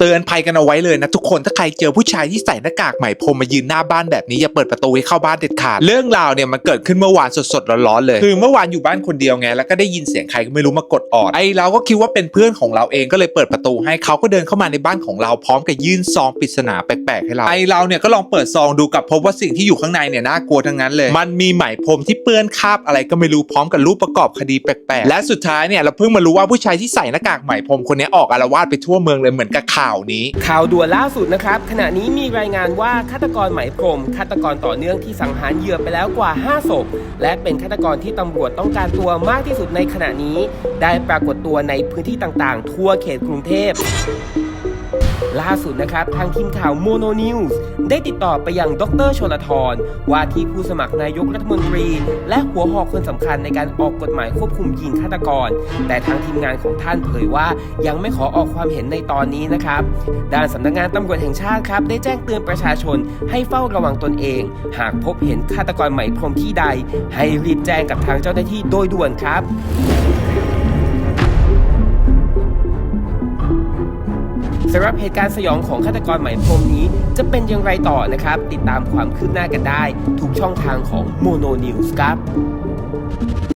เตือนภัยกันเอาไว้เลยนะทุกคนถ้าใครเจอผู้ชายที่ใส่หน้ากากไหมพรมมายืนหน้าบ้านแบบนี้อย่าเปิดประตูให้เข้าบ้านเด็ดขาดเรื่องราวเนี่ยมันเกิดขึ้นเมื่อวานสดๆร้อนๆเลย คือเมื่อวานอยู่บ้านคนเดียวไงแล้วก็ได้ยินเสียงใครก็ไม่รู้มากดออดไอเราก็คิดว่าเป็นเพื่อนของเราเองก็เลยเปิดประตูให้เขาก็เดินเข้ามาในบ้านของเราพร้อมกับยื่นซองปริศนาแปลกๆให้เราไอเราเนี่ยก็ลองเปิดซองดูกับพบว่าสิ่งที่อยู่ข้างในเนี่ยน่ากลัวทั้งนั้นเลย มันมีไหมพรมที่เปื้อนคราบอะไรก็ไม่รู้พร้อมกับรูปประกอบคดีแปลกๆและสุดท้ายเนี่ยเราเพิ่งมารู้ว่าผู้ชายที่ใส่หน้ากากไหมพรมคนนี้ออกอารวาสไปทั่วเมืองเลยเหมือนกับข่าวนี้ ข่าวด่วนล่าสุดนะครับ ขณะนี้มีรายงานว่าฆาตกรไหมพรมฆาตกรต่อเนื่องที่สังหารเหยื่อไปแล้วกว่า 5 ศพ และเป็นฆาตกรที่ตำรวจต้องการตัวมากที่สุดในขณะนี้ ได้ปรากฏตัวในพื้นที่ต่างๆ ทั่วเขตกรุงเทพ ล่าสุดนะครับ ทางทีมข่าวโมโนนิวส์ได้ติดต่อไปยังดรชลทรว่าที่ผู้สมัครนายกรัฐมนตรี และหัวหอกคนสำคัญในการออกกฎหมายควบคุมยิงฆาตกร แต่ทางทีมงานของท่านเผยว่ายังไม่ขอออกความเห็นในตอนนี้นะครับด้านสำนักงานตำรวจแห่งชาติครับ ได้แจ้งเตือนประชาชนให้เฝ้าระวังตนเอง หากพบเห็นฆาตกรไหม่พรมที่ใด ให้รีบแจ้งกับทางเจ้าหน้าที่โดยด่วนครับ สำหรับเหตุการณ์สยองของฆาตกรไหมพรมนี้ จะเป็นอย่างไรต่อนะครับ ติดตามความคืบหน้ากันได้ ทุกช่องทางของโมโนนิวส์ครับ